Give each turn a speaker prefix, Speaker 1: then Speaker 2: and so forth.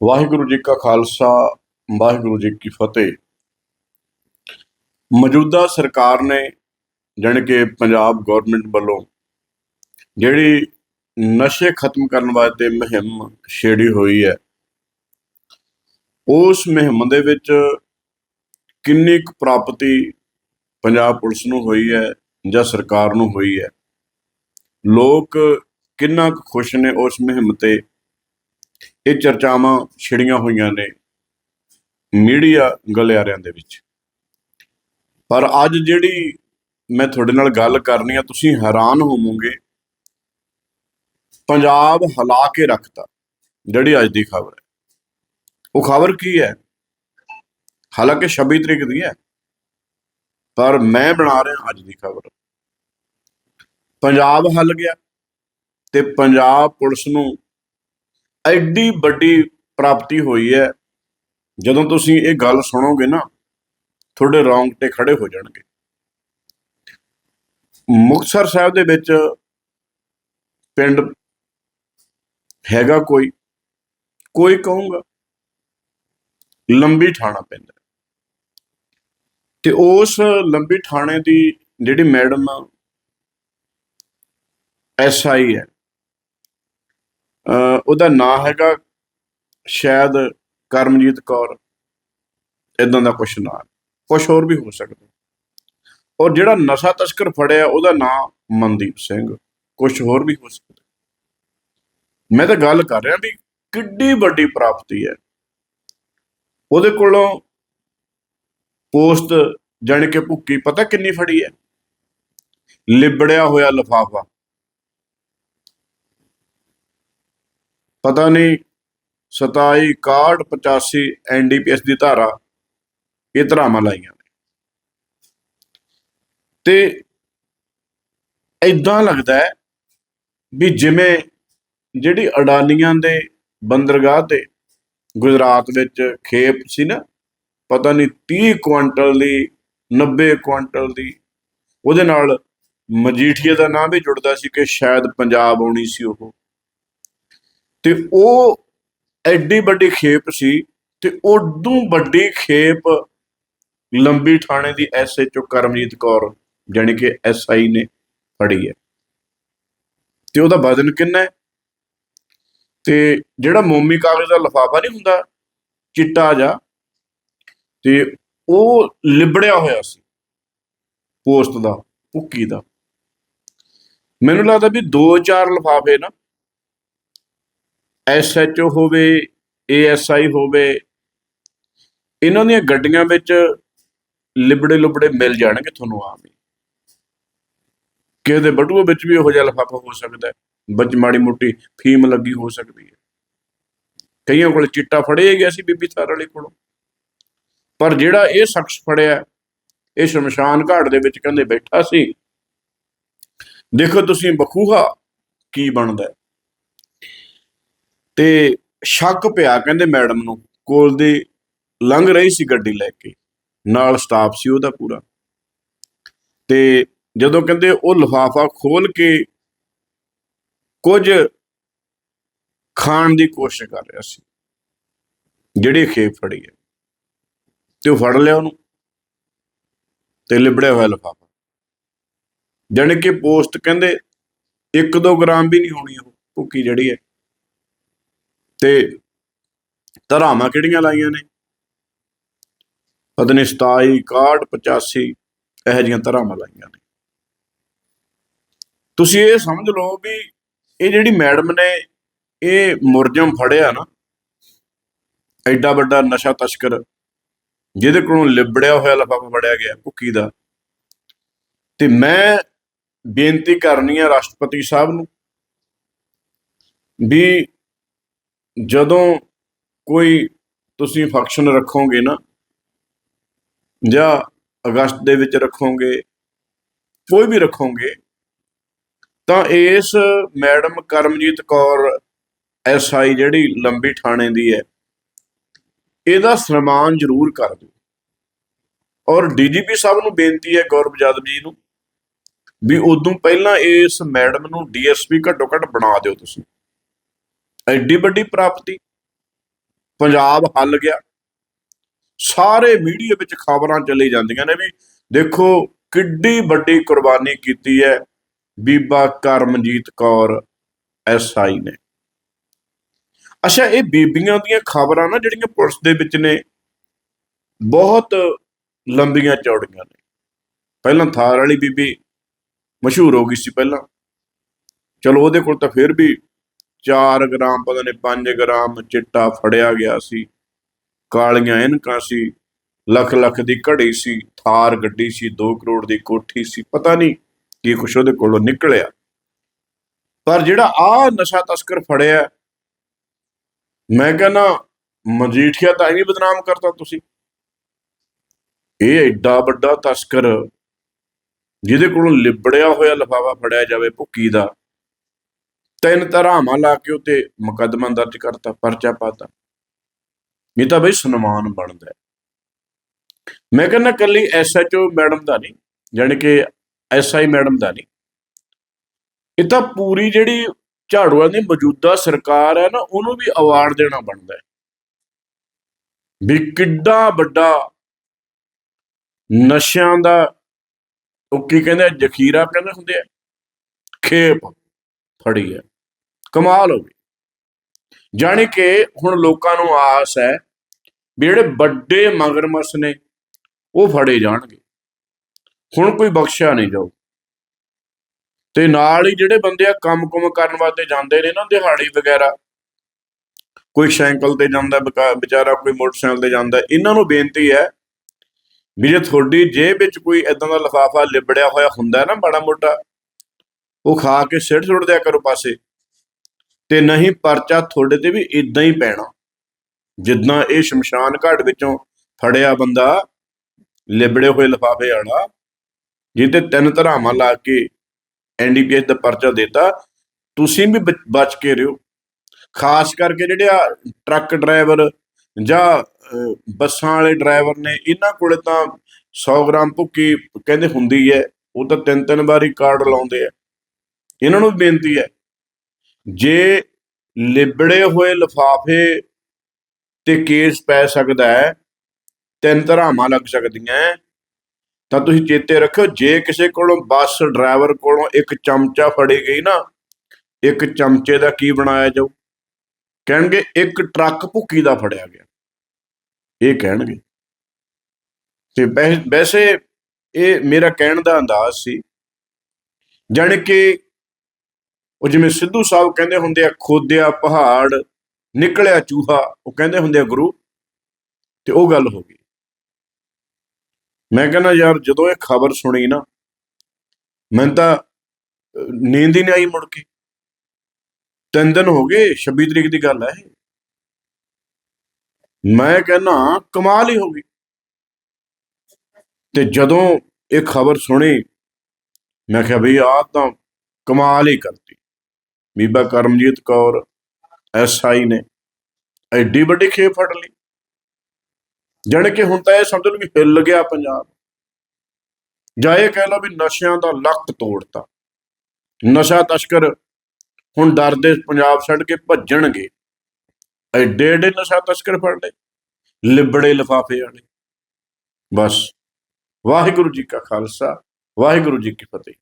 Speaker 1: ਵਾਹਿਗੁਰੂ ਜੀ ਕਾ ਖਾਲਸਾ, ਵਾਹਿਗੁਰੂ ਜੀ ਕੀ ਫਤਿਹ। ਮੌਜੂਦਾ ਸਰਕਾਰ ਨੇ ਜਾਣੀ ਕਿ ਪੰਜਾਬ ਗਵਰਨਮੈਂਟ ਵੱਲੋਂ ਜਿਹੜੀ ਨਸ਼ੇ ਖਤਮ ਕਰਨ ਵਾਸਤੇ ਮੁਹਿੰਮ ਛੇੜੀ ਹੋਈ ਹੈ, ਉਸ ਮੁਹਿੰਮ ਦੇ ਵਿੱਚ ਕਿੰਨੀ ਕੁ ਪ੍ਰਾਪਤੀ ਪੰਜਾਬ ਪੁਲਿਸ ਨੂੰ ਹੋਈ ਹੈ ਜਾਂ ਸਰਕਾਰ ਨੂੰ ਹੋਈ ਹੈ? ਲੋਕ ਕਿੰਨਾ ਕੁ ਖੁਸ਼ ਨੇ ਉਸ ਮੁਹਿੰਮ ਤੇ? ਇਹ ਚਰਚਾਵਾਂ ਛਿੜੀਆਂ ਹੋਈਆਂ ਨੇ ਮੀਡੀਆ ਗਲਿਆਰਿਆਂ ਦੇ ਵਿੱਚ। ਪਰ ਅੱਜ ਜਿਹੜੀ ਮੈਂ ਤੁਹਾਡੇ ਨਾਲ ਗੱਲ ਕਰਨੀ ਆ, ਤੁਸੀਂ ਹੈਰਾਨ ਹੋਵੋਗੇ, ਪੰਜਾਬ ਹਲਾ ਕੇ ਰੱਖਤਾ, ਜਿਹੜੀ ਅੱਜ ਦੀ ਖਬਰ ਹੈ। ਉਹ ਖਬਰ ਕੀ ਹੈ? ਹਾਲਾਂਕਿ 26 ਤਰੀਕ ਦੀ ਹੈ, ਪਰ ਮੈਂ ਬਣਾ ਰਿਹਾ ਅੱਜ ਦੀ ਖਬਰ। ਪੰਜਾਬ ਹੱਲ ਗਿਆ ਤੇ ਪੰਜਾਬ ਪੁਲਿਸ ਨੂੰ ਐਡੀ ਵੱਡੀ ਪ੍ਰਾਪਤੀ ਹੋਈ ਹੈ। ਜਦੋਂ ਤੁਸੀਂ ਇਹ ਗੱਲ ਸੁਣੋਗੇ ਨਾ, ਤੁਹਾਡੇ ਰੌਂਗਟੇ ਖੜੇ ਹੋ ਜਾਣਗੇ। ਮੁਕਤਸਰ ਸਾਹਿਬ ਦੇ ਵਿੱਚ ਪਿੰਡ ਹੈਗਾ ਕੋਈ? ਕੋਈ ਕਹੂੰਗਾ? ਲੰਬੀ ਠਾਣਾ ਪੈਂਦਾ ਤੇ ਉਸ ਲੰਬੀ ਠਾਣੇ ਦੀ ਜਿਹੜੀ ਮੈਡਮ ਐਸਆਈ ਹੈ। ਉਹਦਾ ਨਾਂ ਹੈਗਾ ਸ਼ਾਇਦ ਕਰਮਜੀਤ ਕੌਰ। ਇਦਾਂ ਦਾ ਕੁਛ ਨਾਂ। ਕੁਛ ਹੋਰ ਵੀ ਹੋ ਸਕਦਾ। ਔਰ ਜਿਹੜਾ ਨਸ਼ਾ ਤਸਕਰ ਫੜਿਆ, ਉਹਦਾ ਨਾਂ ਮਨਦੀਪ ਸਿੰਘ। ਕੁਛ ਹੋਰ ਵੀ ਹੋ ਸਕਦਾ। ਮੈਂ ਤਾਂ ਗੱਲ ਕਰ ਰਿਹਾ ਵੀ ਕਿੱਡੀ ਵੱਡੀ ਪ੍ਰਾਪਤੀ ਹੈ। ਉਹਦੇ ਕੋਲੋਂ ਪੋਸਟ ਜਾਣੀ ਕਿ ਭੁੱਕੀ, ਪਤਾ ਕਿੰਨੀ ਫੜੀ ਹੈ? ਲਿਬੜਿਆ ਹੋਇਆ ਲਫਾਫਾ। ਪਤਾ ਨਹੀਂ 27 61 85 ਐਨਡੀਪੀਐਸ ਦੀ ਧਾਰਾ ਇਹ ਧਾਰਾਵਾਂ ਲਾਈਆਂ ਨੇ। ਤੇ ਇਦਾਂ ਲੱਗਦਾ ਹੈ ਵੀ ਜਿਵੇਂ ਜਿਹੜੀ ਅਡਾਨੀਆਂ ਦੇ ਬੰਦਰਗਾਹ ਤੇ ਗੁਜਰਾਤ ਵਿੱਚ ਖੇਪ ਸੀ ਨਾ, ਪਤਾ ਨਹੀਂ 30 ਕੁਇੰਟਲ ਦੀ 90 ਕੁਇੰਟਲ ਦੀ, ਉਹਦੇ ਨਾਲ ਮਜੀਠੀਏ ਦਾ ਨਾਮ ਵੀ ਜੁੜਦਾ ਸੀ ਕਿ ਸ਼ਾਇਦ ਪੰਜਾਬ ਆਉਣੀ ਸੀ ਉਹ। ਤੇ ਉਹ ਐਡੀ ਵੱਡੀ ਖੇਪ ਸੀ ਤੇ ਉਦੋਂ ਵੱਡੀ ਖੇਪ ਲੰਬੀ ਥਾਣੇ ਦੀ ਐਸਐਚਓ ਕਰਮਜੀਤ ਕੌਰ ਜਾਣੀ ਕਿ ਐਸਆਈ ਨੇ ਫੜੀ ਹੈ। ਤੇ ਉਹਦਾ ਵਜ਼ਨ ਕਿੰਨਾ ਹੈ? ਤੇ ਜਿਹੜਾ ਮੋਮੀ ਕਾਗਜ਼ ਦਾ ਲਫਾਫਾ ਨਹੀਂ ਹੁੰਦਾ, ਚਿੱਟਾ ਜਾ ਤੇ ਉਹ ਲਿਬੜਿਆ ਹੋਇਆ ਸੀ ਪੋਸਟ ਦਾ, ਭੁੱਕੀ ਦਾ। ਮੈਨੂੰ ਲੱਗਦਾ ਵੀ ਦੋ ਚਾਰ ਲਫਾਫੇ ਨਾ ਐਸਐਚਓ ਹੋਵੇ, ਏਐਸਆਈ ਹੋਵੇ, ਇਹਨਾਂ ਦੀਆਂ ਗੱਡੀਆਂ ਵਿੱਚ ਲਿਬੜੇ ਲੁਬੜੇ ਮਿਲ ਜਾਣਗੇ ਤੁਹਾਨੂੰ ਆਮ ਹੀ। ਕਿਸੇ ਦੇ ਬਟੂਏ ਵਿੱਚ ਵੀ ਇਹੋ ਜਿਹਾ ਲਫਾਫਾ ਹੋ ਸਕਦਾ ਹੈ ਵਿੱਚ ਮਾੜੀ ਮੋਟੀ ਫੀਮ ਲੱਗੀ ਹੋ ਸਕਦੀ ਹੈ। ਕਈਆਂ ਕੋਲ ਚਿੱਟਾ ਫੜਿਆ ਗਿਆ ਸੀ ਬੀਬੀ ਸਾਰ ਵਾਲੇ ਕੋਲੋਂ। ਪਰ ਜਿਹੜਾ ਇਹ ਸ਼ਖਸ ਫੜਿਆ, ਇਹ ਸ਼ਮਸ਼ਾਨ ਘਾਟ ਦੇ ਵਿੱਚ ਕਹਿੰਦੇ ਬੈਠਾ ਸੀ, ਦੇਖੋ ਤੁਸੀਂ ਬਖੂਹਾ ਕੀ ਬਣਦਾ ਤੇ ਸ਼ੱਕ ਪਿਆ ਕਹਿੰਦੇ ਮੈਡਮ ਨੂੰ, ਕੋਲ ਦੀ ਲੰਘ ਰਹੀ ਸੀ ਗੱਡੀ ਲੈ ਕੇ, ਨਾਲ ਸਟਾਫ ਸੀ ਉਹਦਾ ਪੂਰਾ। ਤੇ ਜਦੋਂ ਕਹਿੰਦੇ ਉਹ ਲਿਫਾਫਾ ਖੋਲ ਕੇ ਕੁਝ ਖਾਣ ਦੀ ਕੋਸ਼ਿਸ਼ ਕਰ ਰਿਹਾ ਸੀ, ਜਿਹੜੀ ਖੇਪ ਫੜੀ ਹੈ, ਤੇ ਉਹ ਫੜ ਲਿਆ ਉਹਨੂੰ ਤੇ ਲਿਬੜਿਆ ਹੋਇਆ ਲਿਫਾਫਾ। ਜਾਣੀ ਕਿ ਪੋਸਟ ਕਹਿੰਦੇ 1-2 ਗ੍ਰਾਮ ਵੀ ਨਹੀਂ ਹੋਣੀ ਉਹ ਭੁੱਕੀ ਜਿਹੜੀ ਹੈ। ਤੇ ਧਰਾਵਾਂ ਕਿਹੜੀਆਂ ਲਾਈਆਂ ਨੇ? ਪਤਾ ਨਹੀਂ 27 61 85 ਇਹੋ ਜਿਹੀਆਂ ਧਰਾਵਾਂ ਲਾਈਆਂ ਨੇ। ਤੁਸੀਂ ਇਹ ਸਮਝ ਲਓ ਵੀ ਇਹ ਜਿਹੜੀ ਮੈਡਮ ਨੇ ਇਹ ਮੁਰਜਮ ਫੜਿਆ ਨਾ, ਐਡਾ ਵੱਡਾ ਨਸ਼ਾ ਤਸਕਰ, ਜਿਹਦੇ ਕੋਲੋਂ ਲਿਬੜਿਆ ਹੋਇਆ ਲਫਾਫਾ ਫੜਿਆ ਗਿਆ ਭੁੱਕੀ ਦਾ। ਤੇ ਮੈਂ ਬੇਨਤੀ ਕਰਨੀ ਆ ਰਾਸ਼ਟਰਪਤੀ ਸਾਹਿਬ ਨੂੰ ਵੀ ਜਦੋਂ ਕੋਈ ਤੁਸੀਂ ਫੰਕਸ਼ਨ ਰੱਖੋਗੇ ਨਾ, ਜਾਂ ਅਗਸਤ ਦੇ ਵਿੱਚ ਰੱਖੋਗੇ, ਕੋਈ ਵੀ ਰੱਖੋਗੇ, ਤਾਂ ਇਸ ਮੈਡਮ ਕਰਮਜੀਤ ਕੌਰ ਐਸਆਈ ਜਿਹੜੀ ਲੰਬੀ ਥਾਣੇ ਦੀ ਹੈ, ਇਹਦਾ ਸਨਮਾਨ ਜ਼ਰੂਰ ਕਰ ਦਿਓ। ਔਰ ਡੀਜੀਪੀ ਸਾਹਿਬ ਨੂੰ ਬੇਨਤੀ ਹੈ ਗੌਰਵ ਯਾਦਵ ਜੀ ਨੂੰ ਵੀ ਉਦੋਂ ਪਹਿਲਾਂ ਇਸ ਮੈਡਮ ਨੂੰ ਡੀਐਸਪੀ ਘੱਟੋ ਘੱਟ ਬਣਾ ਦਿਓ ਤੁਸੀਂ। ਐਡੀ ਵੱਡੀ ਪ੍ਰਾਪਤੀ। ਪੰਜਾਬ ਹੱਲ ਗਿਆ। ਸਾਰੇ ਮੀਡੀਆ ਵਿੱਚ ਖਬਰਾਂ ਚੱਲੀ ਜਾਂਦੀਆਂ ਨੇ ਵੀ ਦੇਖੋ ਕਿੱਡੀ ਵੱਡੀ ਕੁਰਬਾਨੀ ਕੀਤੀ ਹੈ ਬੀਬਾ ਕਰਮਜੀਤ ਕੌਰ ਐਸਆਈ ਨੇ। ਅੱਛਾ, ਇਹ ਬੀਬੀਆਂ ਦੀਆਂ ਖਬਰਾਂ ਨਾ ਜਿਹੜੀਆਂ ਪੁਲਿਸ ਦੇ ਵਿੱਚ ਨੇ, ਬਹੁਤ ਲੰਬੀਆਂ ਚੌੜੀਆਂ ਨੇ। ਪਹਿਲਾਂ ਥਾਰ ਵਾਲੀ ਬੀਬੀ ਮਸ਼ਹੂਰ ਹੋ ਗਈ ਸੀ ਪਹਿਲਾਂ। ਚਲੋ ਉਹਦੇ ਕੋਲ ਤਾਂ ਫਿਰ ਵੀ 4 ਗ੍ਰਾਮ, ਪਤਾ ਨਹੀਂ 5 ਗ੍ਰਾਮ ਚਿੱਟਾ ਫੜਿਆ ਗਿਆ ਸੀ। ਕਾਲੀਆਂ ਇਨਕਾਂ ਸੀ, ਲੱਖ ਲੱਖ ਦੀ ਘੜੀ ਸੀ, ਥਾਰ ਗੱਡੀ ਸੀ 2 ਕਰੋੜ ਦੀ ਕੋਠੀ ਸੀ, ਪਤਾ ਨਹੀਂ ਕੀ ਕੁਛ ਉਹਦੇ ਕੋਲੋਂ ਨਿਕਲਿਆ। ਪਰ ਜਿਹੜਾ ਆ ਨਸ਼ਾ ਤਸਕਰ ਫੜਿਆ, ਮੈਂ ਕਹਿੰਦਾ, ਮਜੀਠੀਆ ਤਾਂ ਐਵੇਂ ਬਦਨਾਮ ਕਰਤਾ ਤੁਸੀਂ। ਇਹ ਐਡਾ ਵੱਡਾ ਤਸਕਰ, ਜਿਹਦੇ ਕੋਲੋਂ ਲਿਬੜਿਆ ਹੋਇਆ ਲਫਾਫਾ ਫੜਿਆ ਜਾਵੇ ਭੁੱਕੀ ਦਾ ਤਿੰਨ ਧਰਾਵਾਂ ਲਾ ਕੇ ਉਤੇ ਮੁਕੱਦਮਾ ਦਰਜ ਕਰਤਾ, ਪਰਚਾ ਪਾਤਾ। ਇਹ ਤਾਂ ਬਈ ਸਨਮਾਨ ਬਣਦਾ ਮੈਂ ਕਹਿੰਦਾ ਕੱਲੀ ਐਸਐਚਓ ਮੈਡਮ ਦਾ ਨਹੀਂ, ਜਾਣੀ ਕਿ ਐਸਆਈ ਮੈਡਮ ਦਾ ਨਹੀਂ। ਇਹ ਤਾਂ ਪੂਰੀ ਜਿਹੜੀ ਝਾੜੂਆਂ ਦੀ ਮੌਜੂਦਾ ਸਰਕਾਰ ਹੈ ਨਾ, ਉਹਨੂੰ ਵੀ ਅਵਾਰਡ ਦੇਣਾ ਬਣਦਾ ਹੈ। ਵੀ ਕਿੱਡਾ ਵੱਡਾ ਨਸ਼ਿਆਂ ਦਾ, ਉਹ ਕੀ ਕਹਿੰਦੇ ਜ਼ਖੀਰਾ ਕਹਿੰਦੇ ਹੁੰਦੇ ਆ, ਖੇਪ। ਫੜੀ ਹੈ। ਕਮਾਲ ਹੋ ਗਈ। ਜਾਣੀ ਕਿ ਹੁਣ ਲੋਕਾਂ ਨੂੰ ਆਸ ਹੈ ਵੀ ਜਿਹੜੇ ਵੱਡੇ ਮਗਰਮੱਛ ਨੇ, ਉਹ ਫੜੇ ਜਾਣਗੇ। ਹੁਣ ਕੋਈ ਬਖਸ਼ਿਆ ਨਹੀਂ ਜਾਊ। ਤੇ ਨਾਲ ਹੀ ਜਿਹੜੇ ਬੰਦੇ ਆ ਕੰਮ-ਕੁਮ ਕਰਨ ਵਾਸਤੇ ਜਾਂਦੇ ਨੇ ਨਾ ਦਿਹਾੜੀ ਵਗੈਰਾ, ਕੋਈ ਸਾਈਕਲ ਤੇ ਜਾਂਦਾ, ਬਕਾ- ਵਿਚਾਰਾ ਕੋਈ ਮੋਟਰਸਾਈਕਲ ਤੇ ਜਾਂਦਾ, ਇਹਨਾਂ ਨੂੰ ਬੇਨਤੀ ਹੈ ਵੀ ਜੇ ਤੁਹਾਡੀ ਜੇਬ ਵਿੱਚ ਕੋਈ ਇਦਾਂ ਦਾ ਲਫਾਫਾ ਲਿਬੜਿਆ ਹੋਇਆ ਹੁੰਦਾ ਨਾ ਬੜਾ ਮੋਟਾ ਉਹ ਖਾ ਕੇ ਸਿੱਟ ਸੁੱਟ ਦਿਆ ਕਰੋ ਪਾਸੇ। ਤੇ ਨਹੀਂ ਪਰਚਾ ਤੁਹਾਡੇ ਤੇ ਵੀ ਇਦਾਂ ਹੀ ਪੈਣਾ। ਜਿੱਦਾਂ ਇਹ ਸ਼ਮਸ਼ਾਨ ਘਾਟ ਵਿੱਚੋਂ ਫੜਿਆ ਬੰਦਾ, ਲਿਬੜੇ ਹੋਏ ਲਫਾਫੇ ਵਾਲਾ, ਜਿਹਦੇ ਤਿੰਨ ਧਰਾਵਾਂ ਲਾ ਕੇ ਐਨਡੀਪੀਐਸ ਦਾ ਪਰਚਾ ਦਿੱਤਾ, ਤੁਸੀਂ ਵੀ ਬਚ- ਬਚ ਕੇ ਰਹੋ ਖਾਸ ਕਰਕੇ ਜਿਹੜੇ ਆ ਟਰੱਕ ਡਰਾਈਵਰ ਜਾਂ ਬੱਸਾਂ ਵਾਲੇ ਡਰਾਈਵਰ ਨੇ, ਇਹਨਾਂ ਕੋਲੇ ਤਾਂ 100 ਗ੍ਰਾਮ ਭੁੱਕੀ ਕਹਿੰਦੇ ਹੁੰਦੀ ਹੈ, ਉਹ ਤਾਂ ਤਿੰਨ ਤਿੰਨ ਵਾਰੀ ਕਾਰਡ ਲਾਉਂਦੇ ਆ। ਇਹਨਾਂ ਨੂੰ ਵੀ ਬੇਨਤੀ ਹੈ, ਜੇ ਲਿਬੜੇ ਹੋਏ ਲਿਫਾਫੇ ਤੇ ਕੇਸ ਪੈ ਸਕਦਾ ਹੈ, ਤਿੰਨ ਧਰਾਵਾਂ ਲੱਗ ਸਕਦੀਆਂ ਤਾਂ ਤੁਸੀਂ ਚੇਤੇ ਰੱਖਿਓ, ਜੇ ਕਿਸੇ ਕੋਲੋਂ ਬੱਸ ਡਰਾਈਵਰ ਕੋਲੋਂ ਇੱਕ ਚਮਚਾ ਫੜੀ ਗਈ ਨਾ, ਇੱਕ ਚਮਚੇ ਦਾ ਕੀ ਬਣਾਇਆ ਜਾਊ? ਕਹਿਣਗੇ ਇੱਕ ਟਰੱਕ ਭੁੱਕੀ ਦਾ ਫੜਿਆ ਗਿਆ। ਇਹ ਕਹਿਣਗੇ। ਤੇ ਵੈਸੇ- ਵੈਸੇ ਇਹ ਮੇਰਾ ਕਹਿਣ ਦਾ ਅੰਦਾਜ਼ ਸੀ, ਜਾਣੀ ਕਿ ਉਹ ਜਿਵੇਂ ਸਿੱਧੂ ਸਾਹਿਬ ਕਹਿੰਦੇ ਹੁੰਦੇ ਆ, ਖੋਦਿਆ ਪਹਾੜ, ਨਿਕਲਿਆ ਚੂਹਾ, ਉਹ ਕਹਿੰਦੇ ਹੁੰਦੇ ਆ ਗੁਰੂ। ਤੇ ਉਹ ਗੱਲ ਹੋ ਗਈ। ਮੈਂ ਕਹਿੰਦਾ ਯਾਰ ਜਦੋਂ ਇਹ ਖਬਰ ਸੁਣੀ ਨਾ, ਮੈਨੂੰ ਤਾਂ ਨੀਂਦ ਹੀ ਨਹੀਂ ਆਈ ਮੁੜ ਕੇ। ਤਿੰਨ ਦਿਨ ਹੋ ਗਏ 26 ਤਰੀਕ ਦੀ ਗੱਲ ਹੈ ਇਹ। ਮੈਂ ਕਹਿੰਦਾ ਕਮਾਲ ਹੀ ਹੋ ਗਈ। ਤੇ ਜਦੋਂ ਇਹ ਖਬਰ ਸੁਣੀ, ਮੈਂ ਕਿਹਾ ਵੀ ਆਹ ਤਾਂ ਕਮਾਲ ਹੀ ਕਰਤੀ। ਬੀਬਾ ਕਰਮਜੀਤ ਕੌਰ ਐਸਆਈ ਨੇ ਐਡੀ ਵੱਡੀ ਖੇਪ ਫੜ ਲਈ। ਜਾਣੀ ਕਿ ਹੁਣ ਤਾਂ ਇਹ ਸਮਝ ਲਓ ਵੀ ਹਿੱਲ ਗਿਆ ਪੰਜਾਬ। ਜਾਂ ਇਹ ਕਹਿ ਲਓ ਵੀ ਨਸ਼ਿਆਂ ਦਾ ਲੱਕ ਤੋੜਤਾ। ਨਸ਼ਾ ਤਸਕਰ ਹੁਣ ਡਰਦੇ ਪੰਜਾਬ ਛੱਡ ਕੇ ਭੱਜਣਗੇ। ਐਡੇ ਐਡੇ ਨਸ਼ਾ ਤਸਕਰ ਫੜ ਲਏ, ਲਿਬੜੇ ਲਿਫਾਫੇ ਵਾਲੇ। ਬਸ, ਵਾਹਿਗੁਰੂ ਜੀ ਕਾ ਖਾਲਸਾ, ਵਾਹਿਗੁਰੂ ਜੀ ਕੀ ਫਤਿਹ।